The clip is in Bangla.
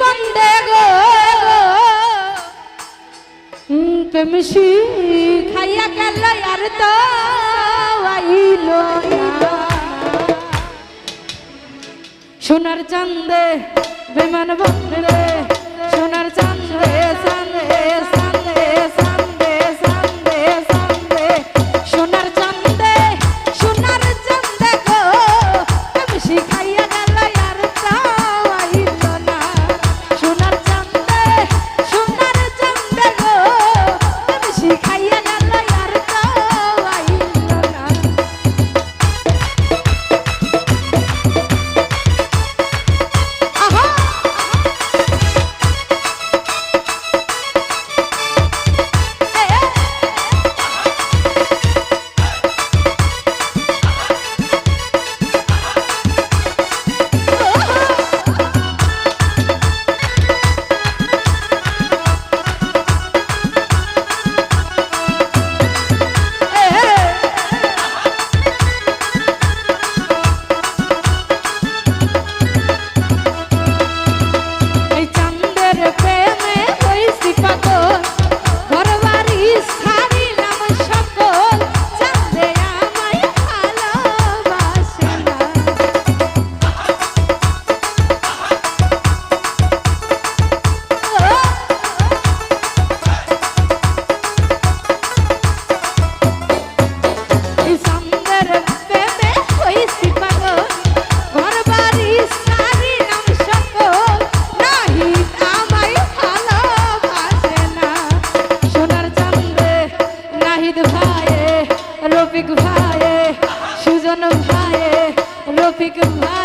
বন্দে গো প্রেম খাইয়া গেল আর তো আইল সোনার চান্দে বিমান বন্দে। প্রেম pick a my